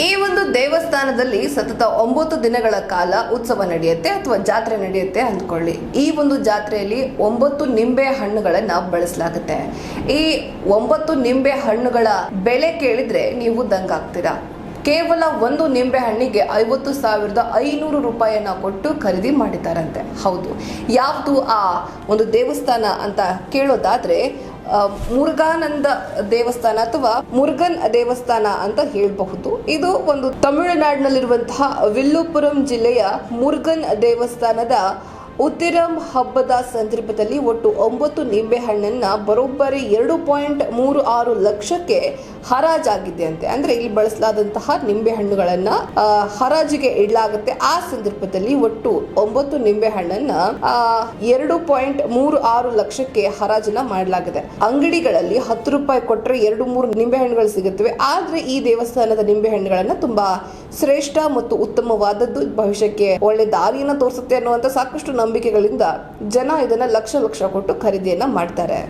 ಈ ಒಂದು ದೇವಸ್ಥಾನದಲ್ಲಿ ಸತತ ಒಂಬತ್ತು ದಿನಗಳ ಕಾಲ ಉತ್ಸವ ನಡೆಯುತ್ತೆ ಅಥವಾ ಜಾತ್ರೆ ನಡೆಯುತ್ತೆ ಅಂದ್ಕೊಳ್ಳಿ. ಈ ಒಂದು ಜಾತ್ರೆಯಲ್ಲಿ ಒಂಬತ್ತು ನಿಂಬೆ ಹಣ್ಣುಗಳನ್ನ ಬಳಸಲಾಗುತ್ತೆ. ಈ ಒಂಬತ್ತು ನಿಂಬೆ ಹಣ್ಣುಗಳ ಬೆಲೆ ಕೇಳಿದ್ರೆ ನೀವು ದಂಗಾಗ್ತೀರಾ ಕೇವಲ ಒಂದು ನಿಂಬೆ ಹಣ್ಣಿಗೆ ಐವತ್ತು ಸಾವಿರದ ಐನೂರು ರೂಪಾಯಿಯನ್ನ ಕೊಟ್ಟು ಖರೀದಿ ಮಾಡಿದ್ದಾರಂತೆ. ಹೌದು. ಯಾವುದು ಆ ಒಂದು ದೇವಸ್ಥಾನ ಅಂತ ಕೇಳೋದಾದ್ರೆ ಮುರುಘಾನಂದ ದೇವಸ್ಥಾನ ಅಥವಾ ಮುರುಗನ್ ದೇವಸ್ಥಾನ ಅಂತ ಹೇಳಬಹುದು. ಇದು ಒಂದು ತಮಿಳುನಾಡಿನಲ್ಲಿರುವಂತಹ ವಿಲ್ಲುಪುರಂ ಜಿಲ್ಲೆಯ ಮುರುಗನ್ ದೇವಸ್ಥಾನದ ಉತ್ತಿರಂ ಹಬ್ಬದ ಸಂದರ್ಭದಲ್ಲಿ ಒಟ್ಟು ಒಂಬತ್ತು ನಿಂಬೆಹಣ್ಣನ್ನು ಬರೋಬ್ಬರಿ ಎರಡು ಪಾಯಿಂಟ್ ಮೂರು ಆರು ಲಕ್ಷಕ್ಕೆ ಹರಾಜಾಗಿದೆ ಅಂತೆ ಅಂದ್ರೆ ಇಲ್ಲಿ ಬಳಸಲಾದಂತಹ ನಿಂಬೆ ಹಣ್ಣುಗಳನ್ನ ಹರಾಜಿಗೆ ಇಡಲಾಗುತ್ತೆ. ಆ ಸಂದರ್ಭದಲ್ಲಿ ಒಟ್ಟು ಒಂಬತ್ತು ನಿಂಬೆ ಹಣ್ಣನ್ನ ಎರಡು ಪಾಯಿಂಟ್ ಮೂರು ಆರು ಲಕ್ಷಕ್ಕೆ ಹರಾಜನ್ನ ಮಾಡಲಾಗಿದೆ. ಅಂಗಡಿಗಳಲ್ಲಿ ಹತ್ತು ರೂಪಾಯಿ ಕೊಟ್ಟರೆ ಎರಡು ಮೂರು ನಿಂಬೆ ಹಣ್ಣುಗಳು ಸಿಗುತ್ತವೆ. ಆದ್ರೆ ಈ ದೇವಸ್ಥಾನದ ನಿಂಬೆ ಹಣ್ಣುಗಳನ್ನ ತುಂಬಾ ಶ್ರೇಷ್ಠ ಮತ್ತು ಉತ್ತಮವಾದದ್ದು ಭವಿಷ್ಯಕ್ಕೆ ಒಳ್ಳೆ ದಾರಿಯನ್ನು ತೋರಿಸುತ್ತೆ ಅನ್ನುವಂತ ಸಾಕಷ್ಟು ನಂಬಿಕೆಗಳಿಂದ ಜನ ಇದನ್ನ ಲಕ್ಷ ಲಕ್ಷ ಕೊಟ್ಟು ಖರೀದಿಯನ್ನ ಮಾಡ್ತಾರೆ.